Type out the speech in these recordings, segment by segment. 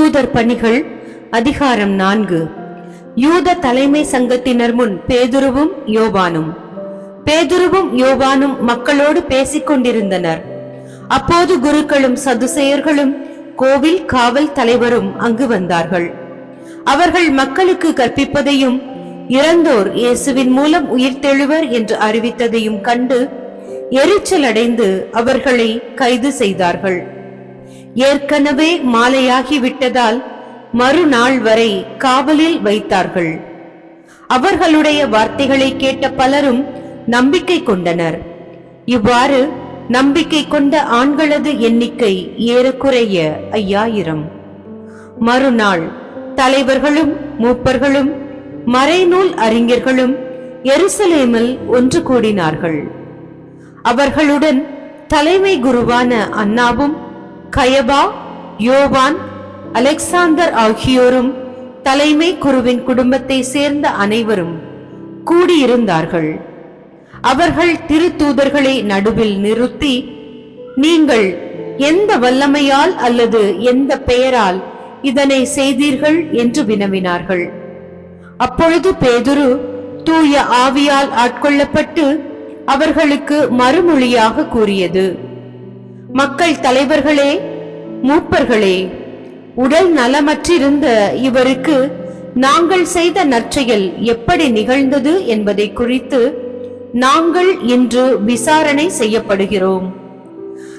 திருத்தூதர் பணிகள் அதிகாரம் நான்கு. யூத தலைமை சங்கத்தினர் முன் பேதுருவும் யோபானும் பேதுருவும் யோவானும் மக்களோடு பேசிக் கொண்டிருந்தனர். அப்போது குருக்களும் சதுசேயர்களும் கோவில் காவல் தலைவரும் அங்கு வந்தார்கள். அவர்கள் மக்களுக்கு கற்பிப்பதையும் இறந்தோர் இயேசுவின் மூலம் உயிர்த்தெழுவர் என்று அறிவித்ததையும் கண்டு எரிச்சல் அடைந்து அவர்களை கைது செய்தார்கள். ஏற்கனவே மாலையாகி விட்டதால் மறுநாள் வரை காவலில் வைத்தார்கள். அவர்களுடைய வார்த்தைகளை கேட்ட பலரும் நம்பிக்கை கொண்டனர். இவ்வாறு நம்பிக்கை கொண்ட ஆண்களது எண்ணிக்கை ஏறக்குறைய ஐயாயிரம். மறுநாள் தலைவர்களும் மூப்பர்களும் மறைநூல் அறிஞர்களும் எருசலேமில் ஒன்று கூடினார்கள். அவர்களுடன் தலைமை குருவான அண்ணாவும் கயபா யோவான் அலெக்சாந்தர் ஆகியோரும் தலைமை குருவின் குடும்பத்தை சேர்ந்த அனைவரும் கூடியிருந்தார்கள். அவர்கள் திருத்தூதர்களை நடுவில் நிறுத்தி நீங்கள் எந்த வல்லமையால் அல்லது எந்த பெயரால் இதனை செய்தீர்கள்? என்று வினவினார்கள். அப்பொழுது பேதுரு தூய ஆவியால் ஆட்கொள்ளப்பட்டு அவர்களுக்கு மறுமொழியாக கூறியது மக்கள் தலைவர்களே மூப்பர்களே உடல் நலமற்றிருந்த இவருக்கு நாங்கள் செய்த நற்செயல் எப்படி நிகழ்ந்தது என்பதை குறித்து நாங்கள் இன்று விசாரணை செய்யப்படுகிறோம்.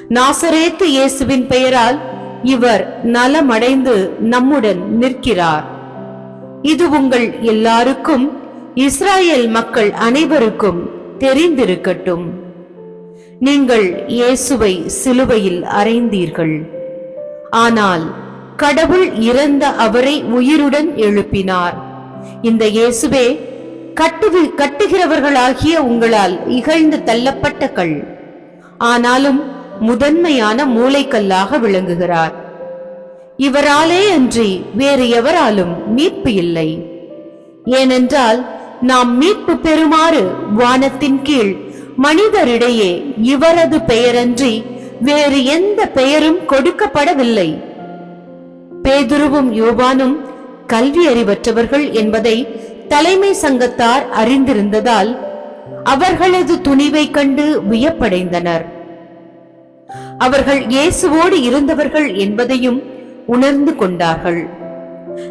நாசரேத்து இயேசுவின் பெயரால் இவர் நலமடைந்து நம்முடன் நிற்கிறார். இது உங்கள் எல்லாருக்கும் இஸ்ராயேல் மக்கள் அனைவருக்கும் தெரிந்திருக்கட்டும். நீங்கள் இயேசுவை சிலுவையில் அறைந்தீர்கள். ஆனால் கடவுள் இறந்த அவரை உயிருடன் எழுப்பினார். இந்த இயேசுவே கட்டு கட்டுகிறவர்களாகிய உங்களால் இகழ்ந்து தள்ளப்பட்ட கல். ஆனாலும் முதன்மையான மூளைக்கல்லாக விளங்குகிறார். இவராலே அன்றி வேறு எவராலும் மீட்பு இல்லை. ஏனென்றால் நாம் மீட்பு பெறுமாறு வானத்தின் கீழ் மனிதரிடையே இவரது பெயரன்றி வேறு எந்த பெயரும் கொடுக்கப்படவில்லை. பேதுருவும் யோவானும் கல்வி அறிவற்றவர்கள் என்பதை தலைமை சங்கத்தார் அறிந்திருந்ததால் அவர்களது துணிவை கண்டு வியப்படைந்தனர். அவர்கள் இயேசுவோடு இருந்தவர்கள் என்பதையும் உணர்ந்து கொண்டார்கள்.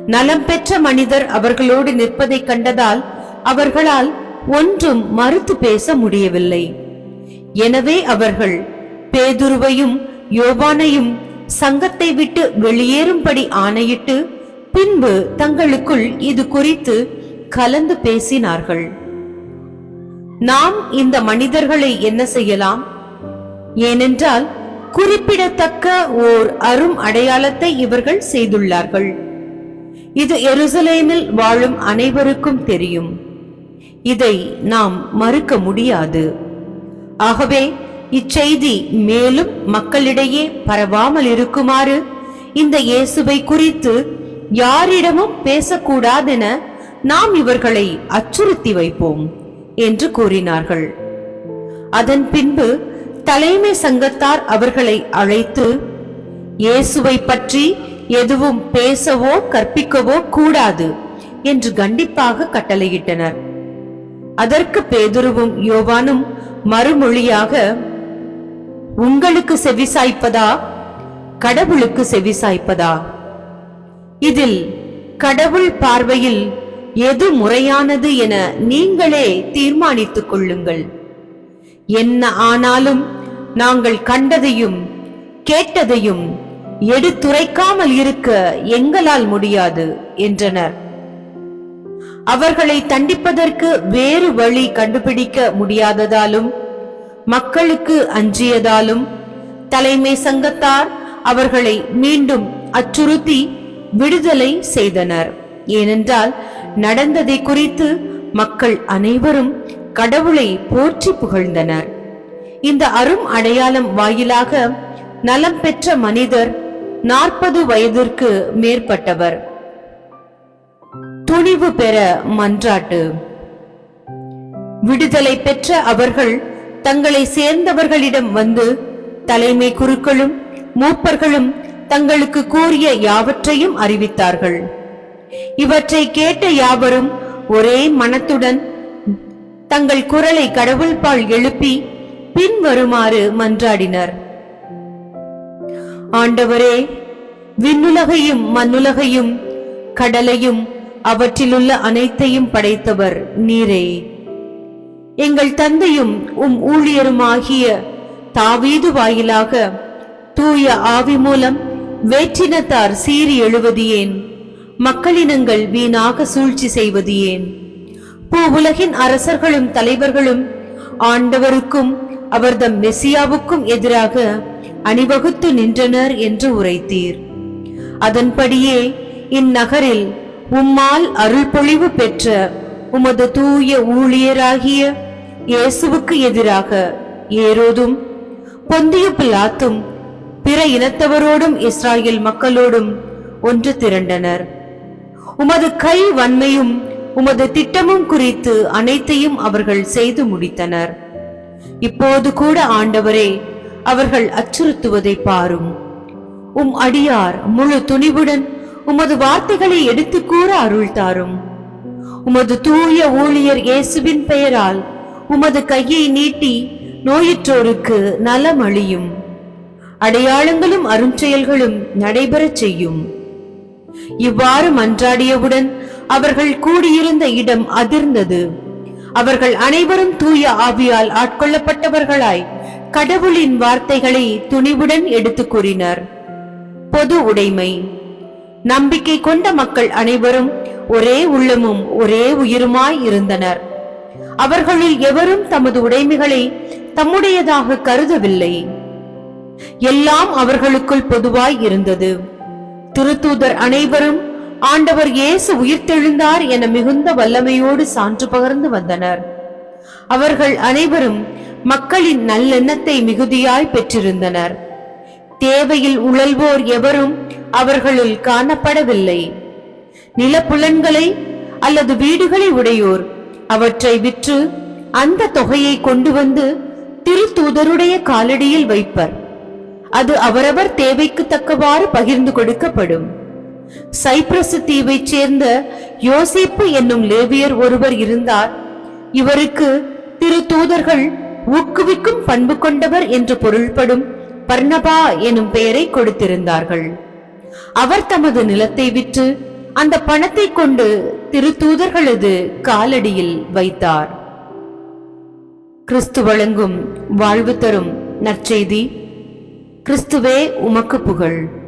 நலம் பெற்ற மனிதர் அவர்களோடு நிற்பதைக் கண்டதால் அவர்களால் ஒன்றும் மறுத்து பேச முடியவில்லை. எனவே அவர்கள் பேதுருவையும் யோபானையும் சங்கத்தை விட்டு வெளியேறும்படி ஆணையிட்டு பின்பு தங்களுக்குள் இது குறித்து கலந்து பேசினார்கள். நாம் இந்த மனிதர்களை என்ன செய்யலாம்? ஏனென்றால் குறிப்பிடத்தக்க ஓர் அரும் அடையாளத்தை இவர்கள் செய்துள்ளார்கள். இது எருசலேமில் வாழும் அனைவருக்கும் தெரியும். இதை நாம் மறுக்க முடியாது. ஆகவே இச்செய்தி மேலும் மக்களிடையே பரவாமல் இருக்குமாறு இந்த இயேசுவை குறித்து யாரிடமும் பேசக்கூடாதென நாம் இவர்களை அச்சுறுத்தி வைப்போம் என்று கூறினார்கள். அதன் பின்பு தலைமை சங்கத்தார் அவர்களை அழைத்து இயேசுவை பற்றி எதுவும் பேசவோ கற்பிக்கவோ கூடாது என்று கண்டிப்பாக கட்டளையிட்டனர். அதற்கு பேதுருவும் யோவானும் மறுமொழியாக உங்களுக்கு செவிசாய்ப்பதா? கடவுளுக்கு செவிசாய்ப்பதா? இதில் கடவுள் பார்வையில் எது முறையானது என நீங்களே தீர்மானித்துக் கொள்ளுங்கள். என்ன ஆனாலும் நாங்கள் கண்டதையும் கேட்டதையும் எடுத்துரைக்காமல் இருக்க எங்களால் முடியாது என்றனர். அவர்களை தண்டிப்பதற்கு வேறு வழி கண்டுபிடிக்க முடியாததாலும் மக்களுக்கு அஞ்சியதாலும் தலைமை சங்கத்தார் அவர்களை மீண்டும் அச்சுறுத்தி விடுதலை செய்தனர். ஏனென்றால் நடந்ததை குறித்து மக்கள் அனைவரும் கடவுளை போற்றி புகழ்ந்தனர். இந்த அரும் அடையாளம் வாயிலாக நலம் பெற்ற மனிதர் நாற்பது வயதிற்கு மேற்பட்டவர். துணிவு பெற மன்றாட்டு. விடுதலை பெற்ற அவர்கள் தங்களை சேர்ந்தவர்களிடம் வந்து தலைமை குருக்களும் மூப்பர்களும் தங்களுக்கு கூறிய யாவற்றையும் அறிவித்தார்கள். இவற்றை கேட்ட யாவரும் ஒரே மனத்துடன் தங்கள் குரலை கடவுள்பால் எழுப்பி பின்வருமாறு மன்றாடினர். ஆண்டவரே விண்ணுலகையும் மண்ணுலகையும் கடலையும் அவற்றிலுள்ள அனைத்தையும் படைத்தவர் நீரே. எங்கள் தந்தையும் உம் ஊழியருமாகிய தாவீது வாயிலாக தூய ஆவி மூலம் வேற்றினத்தார் சீறி எழுவது ஏன் மக்களினங்கள் வீணாக சூழ்ச்சி செய்வது ஏன் பூவுலகின் அரசர்களும் தலைவர்களும் ஆண்டவருக்கும் அவர்தம் மெசியாவுக்கும் எதிராக அணிவகுத்து நின்றனர் என்று உரைத்தீர். அதன்படியே இந்நகரில் உம்மால் அருள்பொழிவு பெற்ற உமது தூய ஊழியராகிய இயேசுவுக்கு எதிராக ஏரோதும் பொந்திய பிலாத்தும் பிற இனத்தவரோடும் இஸ்ராயல் மக்களோடும் ஒன்று திரண்டனர். உமது கை வன்மையும் உமது திட்டமும் குறித்து அனைத்தையும் அவர்கள் செய்து முடித்தனர். இப்போது கூட ஆண்டவரே அவர்கள் அச்சுறுத்துவதை பாரும். உம் அடியார் முழு துணிவுடன் உமது வார்த்தைகளை எடுத்துக் கூற அருள் தாரும். உமது தூய ஊழியர் இயேசுவின் பெயரால் உமது கையை நீட்டி நோயுற்றோருக்கு நலம் அழியும் அடையாளங்களும் அருஞ்செயல்களும் நடைபெறச் செய்யும். இவ்வாறு மன்றாடியவுடன் அவர்கள் கூடியிருந்த இடம் அதிர்ந்தது. அவர்கள் அனைவரும் தூய ஆவியால் ஆட்கொள்ளப்பட்டவர்களாய் கடவுளின் வார்த்தைகளை துணிவுடன் எடுத்துக் கூறினர். பொது உடைமை. நம்பிக்கை கொண்ட மக்கள் அனைவரும் ஒரே உள்ளமும் ஒரே உயிருமாய் இருந்தனர். அவர்களில் எவரும் தமது உடைமைகளை தம்முடையதாக கருதவில்லை. எல்லாம் அவர்களுக்குள் பொதுவாய் இருந்தது. திருத்தூதர் அனைவரும் ஆண்டவர் இயேசு உயிர்த்தெழுந்தார் என மிகுந்த வல்லமையோடு சான்று பகர்ந்து வந்தனர். அவர்கள் அனைவரும் மக்களின் நல்லெண்ணத்தை மிகுதியாய் பெற்றிருந்தனர். தேவையில் உழல்வோர் எவரும் அவர்களுள் காணப்படவில்லை. நிலப்புலன்களை அல்லது வீடுகளை உடையோர் அவற்றை விற்று அந்த தொகையை கொண்டு வந்து திருத்தூதருடைய காலடியில் வைப்பர். அது அவரவர் தேவைக்கு தக்கவாறு பகிர்ந்து கொடுக்கப்படும். சைப்ரஸ் தீவைச் சேர்ந்த யோசிப்பு என்னும் லேவியர் ஒருவர் இருந்தார். இவருக்கு திரு தூதர்கள் ஊக்குவிக்கும் பண்பு கொண்டவர் என்று பொருள்படும் பர்ணபா எனும் பெயரை கொடுத்திருந்தார்கள். அவர் தமது நிலத்தை விற்று அந்த பணத்தை கொண்டு திருத்தூதர்களது காலடியில் வைத்தார். கிறிஸ்து வழங்கும் வாழ்வு தரும் நற்செய்தி கிறிஸ்துவே உமக்கு புகழ்.